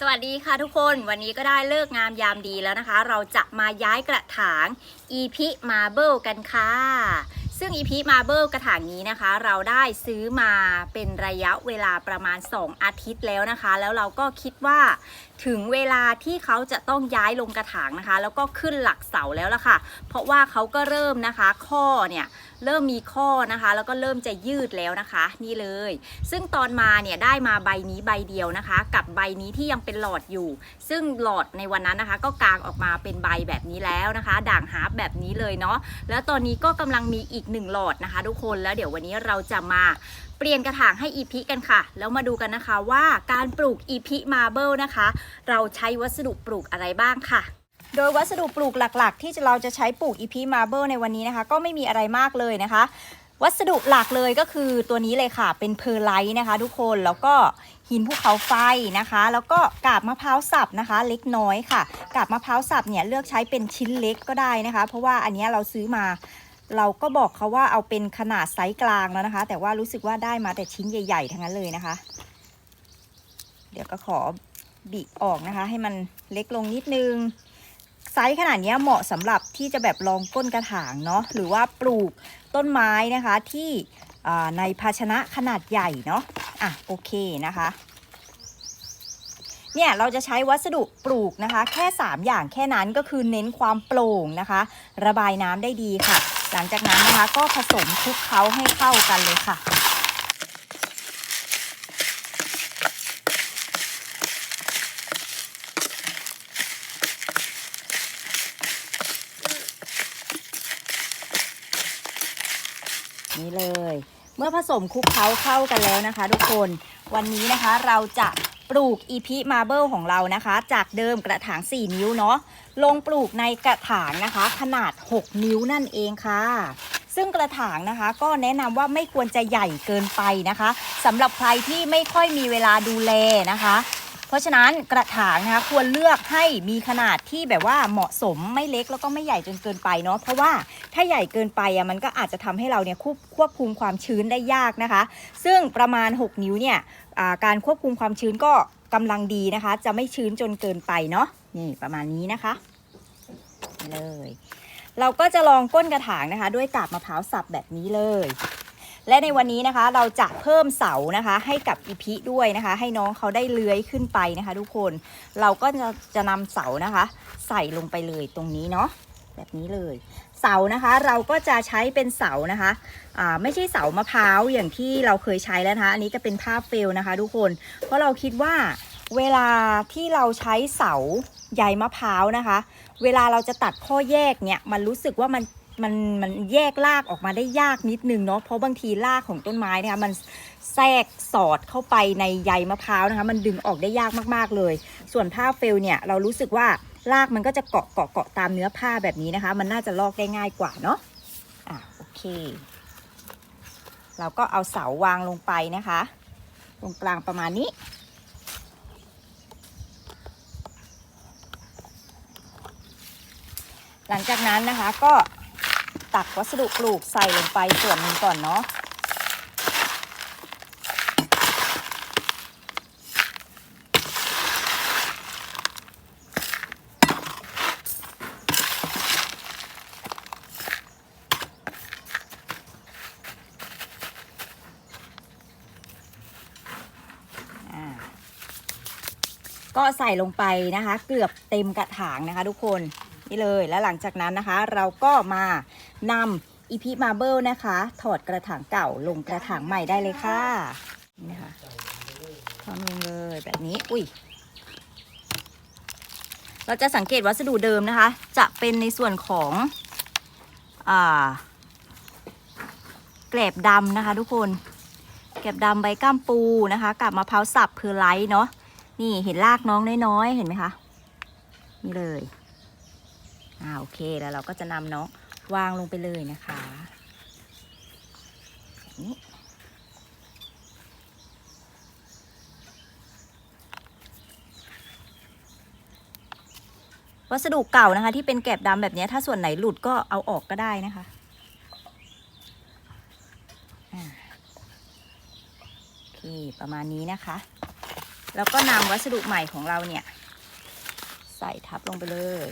สวัสดีค่ะทุกคนวันนี้ก็ได้เลิกงามยามดีแล้วนะคะ เราจะมาย้ายกระถางอีพิมาเบิลกันค่ะ ซึ่ง e p Marble กระถางนี้นะคะ เราได้ซื้อมาเป็นระยะเวลาประมาณ 2 อาทิตย์แล้วนะคะ แล้วเราก็คิดว่าถึงเวลาที่เขาจะต้องย้ายลงกระถางนะคะ แล้วก็ขึ้นหลักเสาแล้วล่ะค่ะ เพราะว่าเขาก็เริ่มนะคะ ข้อเนี่ยเริ่มมีข้อนะคะ แล้วก็เริ่มจะยืดแล้วนะคะ นี่เลย ซึ่งตอนมาเนี่ยได้มาใบนี้ใบเดียวนะคะ กับใบนี้ที่ยังเป็นหลอดอยู่ ซึ่งหลอดในวันนั้นนะคะ ก็กางออกมาเป็นใบแบบนี้แล้วนะคะ ด่างฮาร์ปแบบนี้เลยเนาะแล้วตอนนี้ก็กำลังมีอีกหนึ่งหลอดนะคะ ทุกคนแล้วเดี๋ยววันนี้เราจะมาเปลี่ยนกระถางให้อีพิกันค่ะ แล้วมาดูกันนะคะว่าการปลูกอีพิมาเบิลนะคะ เราใช้วัสดุปลูกอะไรบ้างค่ะโดยวัสดุปลูกหลักๆ ที่เราจะใช้ปลูกอีพีมาเบิลในวันนี้นะคะ ก็ไม่มีอะไรมากเลยนะคะ วัสดุหลักเลยก็คือตัวนี้เลยค่ะเป็นเพอร์ไลท์นะคะ ทุกคนแล้วก็หินภูเขาไฟนะคะ แล้วก็กาบมะพร้าวสับนะคะ เล็กน้อยค่ะ กาบมะพร้าวสับเนี่ยเลือกใช้เป็นชิ้นเล็กก็ได้นะคะ เพราะว่าอันเนี้ยเราซื้อมา เราก็บอกเขาว่าเอาเป็นขนาดไซส์กลางแล้วนะคะ แต่ว่ารู้สึกว่าได้มาแต่ชิ้นใหญ่ๆทั้งนั้นเลยนะคะ เดี๋ยวก็ขอบิออกนะคะ ให้มันเล็กลงนิดนึง ไซส์ขนาดเนี้ยเหมาะสำหรับที่จะแบบลองก้นกระถางเนาะหรือว่าปลูกต้นไม้นะคะที่ในภาชนะขนาดใหญ่เนาะอะโอเคนะคะเนี่ยเราจะใช้วัสดุปลูกนะคะ แค่ 3 อย่างแค่นั้นก็คือเน้นความโปร่งนะคะ ระบายน้ำได้ดีค่ะ หลังจากนั้นนะคะก็ผสมคลุกเคล้าให้เข้ากันเลยค่ะ นี่เลย เมื่อผสมคลุกเคล้าเข้ากันแล้วนะคะ ทุกคนวันนี้นะคะเราจะ ปลูกอีพีมาเบิลของเรานะคะ จากเดิมกระถาง 4 นิ้วเนาะลงปลูกในกระถางนะคะ ขนาด 6 นิ้วนั่นเองค่ะ ซึ่งกระถางนะคะ ก็แนะนำว่าไม่ควรจะใหญ่เกินไปนะคะสำหรับใครที่ไม่ค่อยมีเวลาดูแลนะคะ เพราะฉะนั้นกระถางนะคะควรเลือกให้มีขนาดที่แบบว่าเหมาะสมไม่เล็กแล้วก็ไม่ใหญ่จนเกินไปเนาะเพราะว่าถ้าใหญ่เกินไปอะมันก็อาจจะทำให้เราเนี่ยควบควบคุมความชื้นได้ยากนะคะ ซึ่งประมาณ 6 นิ้วเนี่ยการควบคุมความชื้นก็กำลังดีนะคะ จะไม่ชื้นจนเกินไปเนาะนี่ประมาณนี้นะคะเลยเราก็จะลองก้นกระถางนะคะ ด้วยกาบมะพร้าวสับแบบนี้เลย และในวันนี้นะคะเราจะเพิ่มเสานะคะ ให้กับอีพิด้วยนะคะ ให้น้องเขาได้เลื้อยขึ้นไปนะคะ ทุกคนเราก็จะจะนำเสานะคะ ใส่ลงไปเลยตรงนี้เนาะแบบนี้เลย เสานะคะเราก็จะใช้เป็นเสานะคะอ่าไม่ใช่เสามะพร้าวอย่างที่เราเคยใช้แล้วนะคะอันนี้จะเป็นผ้าเฟลนะคะ ทุกคน เพราะเราคิดว่าเวลาที่เราใช้เสาใยมะพร้าวนะคะ เวลาเราจะตัดข้อแยกเนี่ยมันรู้สึกว่ามัน มันมันแยกรากออกมาได้ยากนิดนึงเนาะเพราะบางทีรากของต้นไม้นะคะมันแทรกสอดเข้าไปในใยมะพร้าวนะคะ มันดึงออกได้ยากมากๆเลย ส่วนผ้าเฟลเนี่ยเรารู้สึกว่ารากมันก็จะเกาะเกาะเกาะตามเนื้อผ้าแบบนี้นะคะ มันน่าจะลอกได้ง่ายกว่าเนาะอะโอเค เราก็เอาเสาวางลงไปนะคะ ตรงกลางประมาณนี้หลังจากนั้นนะคะก็ ตักวัสดุปลูกใส่ลงไปส่วนหนึ่งก่อนเนาะก็ใส่ลงไปนะคะ เกือบเต็มกระถางนะคะทุกคน นี่เลย แล้วหลังจากนั้นนะคะ เราก็มานำอีพีมาเบิลนะคะ ถอดกระถางเก่าลงกระถางใหม่ได้เลยค่ะนี่นะคะถอดลงเลยแบบนี้ อุ้ยเราจะสังเกตวัสดุเดิมนะคะ จะเป็นในส่วนของอแกลบดำนะคะ ทุกคนแกลบดำใบก้ามปูนะคะกับมะพร้าวสับเพอร์ไลท์เนาะนี่เห็นรากน้องน้อยๆเห็นไหมคะนี่เลย อ่าโอเคแล้วเราก็จะนำน้องวางลงไปเลยนะคะแบบนี้วัสดุเก่านะคะ ที่เป็นแกบดำแบบนี้ถ้าส่วนไหนหลุดก็เอาออกก็ได้นะคะโอเคประมาณนี้นะคะ แล้วก็นำวัสดุใหม่ของเราเนี่ย ใส่ทับลงไปเลย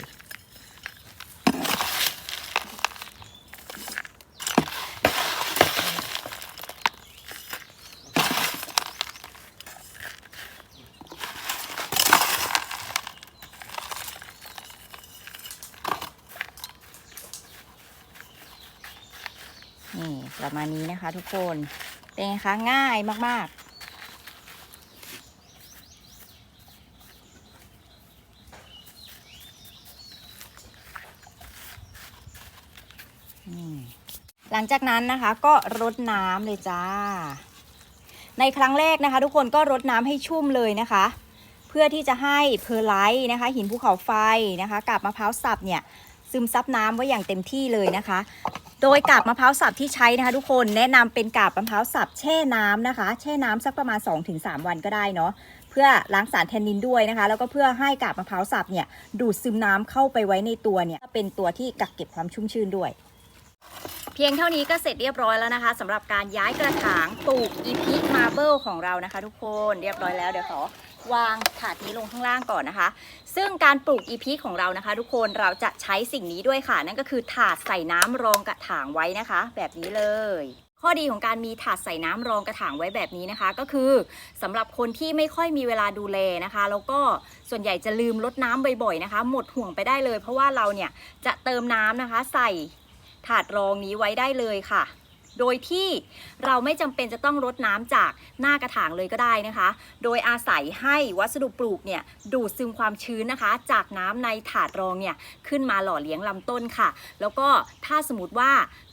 นี่ประมาณนี้นะคะทุกคน เป็นไงคะ ง่ายมาก ๆหลังจากนั้นนะคะก็รดน้ำเลยจ้า ในครั้งแรกนะคะ ทุกคนก็รดน้ำให้ชุ่มเลยนะคะ เพื่อที่จะให้เพอร์ไลท์นะคะ หินภูเขาไฟนะคะกับมะพร้าวสับเนี่ยซึมซับน้ำไว้อย่างเต็มที่เลยนะคะ โดยกาบมะพร้าวสับที่ใช้นะคะ ทุกคนแนะนำเป็นกาบมะพร้าวสับแช่น้ำนะคะ แช่น้ำสักประมาณ 2-3 วันก็ได้เนาะเพื่อล้างสารแทนนินด้วยนะคะ แล้วก็เพื่อให้กาบมะพร้าวสับเนี่ยดูดซึมน้ำเข้าไปไว้ในตัวเนี่ยเป็นตัวที่กักเก็บความชุ่มชื้นด้วย เพียงเท่านี้ก็เสร็จเรียบร้อยแล้วนะคะสำหรับการย้ายกระถางปลูกอีพิมาเบิลของเรานะคะ ทุกคนเรียบร้อยแล้วเดี๋ยวขอ วางถาดนี้ลงข้างล่างก่อนนะคะ ซึ่งการปลูกอีพิของเรานะคะ ทุกคนเราจะใช้สิ่งนี้ด้วยค่ะ นั่นก็คือถาดใส่น้ำรองกระถางไว้นะคะ แบบนี้เลยข้อดีของการมีถาดใส่น้ำรองกระถางไว้แบบนี้นะคะ ก็คือสำหรับคนที่ไม่ค่อยมีเวลาดูแลนะคะ แล้วก็ส่วนใหญ่จะลืมลดน้ำบ่อยๆนะคะ หมดห่วงไปได้เลย เพราะว่าเราเนี่ยจะเติมน้ำนะคะ ใส่ถาดรองนี้ไว้ได้เลยค่ะ โดยที่เราไม่จำเป็นจะต้องรดน้ำจากหน้ากระถางเลยก็ได้นะคะ โดยอาศัยให้วัสดุปลูกเนี่ยดูดซึมความชื้นนะคะ จากน้ำในถาดรองเนี่ยขึ้นมาหล่อเลี้ยงลำต้นค่ะ แล้วก็ถ้าสมมติว่า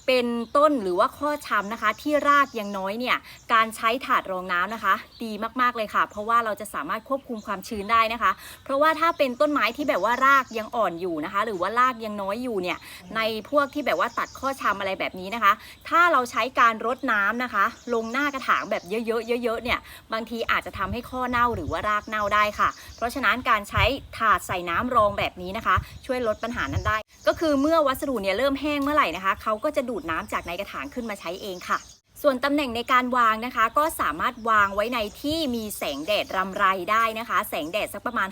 เป็นต้นหรือว่าข้อช้ำนะคะ ที่รากยังน้อยเนี่ยการใช้ถาดรองน้ำนะคะ ดีมากๆเลยค่ะ เพราะว่าเราจะสามารถควบคุมความชื้นได้นะคะ เพราะว่าถ้าเป็นต้นไม้ที่แบบว่ารากยังอ่อนอยู่นะคะ หรือว่ารากยังน้อยอยู่เนี่ยในพวกที่แบบว่าตัดข้อช้ำอะไรแบบนี้นะคะ ถ้าเราใช้การรดน้ำนะคะ ลงหน้ากระถางแบบเยอะๆเยอะๆเนี่ยบางทีอาจจะทำให้ข้อเน่าหรือว่ารากเน่าได้ค่ะ เพราะฉะนั้นการใช้ถาดใส่น้ำรองแบบนี้นะคะ ช่วยลดปัญหานั้นได้ ก็คือเมื่อวัสดุเนี่ยเริ่มแห้งเมื่อไหร่นะคะเขาก็จะดูดน้ำจากในกระถางขึ้นมาใช้เองค่ะ ส่วนตำแหน่งในการวางนะคะ ก็สามารถวางไว้ในที่มีแสงแดดรำไรได้นะคะ แสงแดดสักประมาณ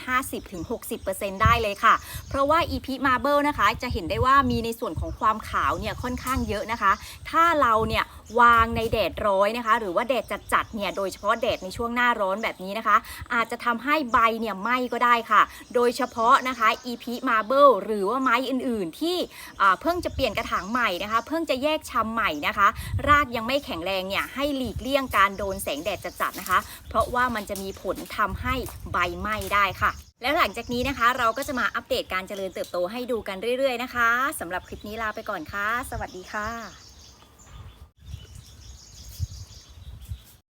50-60%ได้เลยค่ะ เพราะว่าอีพีมาเบิลนะคะจะเห็นได้ว่ามีในส่วนของความขาวเนี่ยค่อนข้างเยอะนะคะ ถ้าเราเนี่ย วางในแดดร้อยนะคะ หรือว่าแดดจัดๆเนี่ยโดยเฉพาะแดดในช่วงหน้าร้อนแบบนี้นะคะ อาจจะทำให้ใบเนี่ยไหม้ก็ได้ค่ะ โดยเฉพาะนะคะ EP Marble หรือว่าไม้อื่นๆ ที่เพิ่งจะเปลี่ยนกระถางใหม่นะคะ เพิ่งจะแยกชำใหม่นะคะ รากยังไม่แข็งแรงเนี่ยให้หลีกเลี่ยงการโดนแสงแดดจัดๆนะคะ เพราะว่ามันจะมีผลทำให้ใบไหม้ได้ค่ะแล้วหลังจากนี้นะคะ เราก็จะมาอัปเดตการเจริญเติบโตให้ดูกันเรื่อยๆนะคะสำหรับคลิปนี้ลาไปก่อนค่ะ สวัสดีค่ะ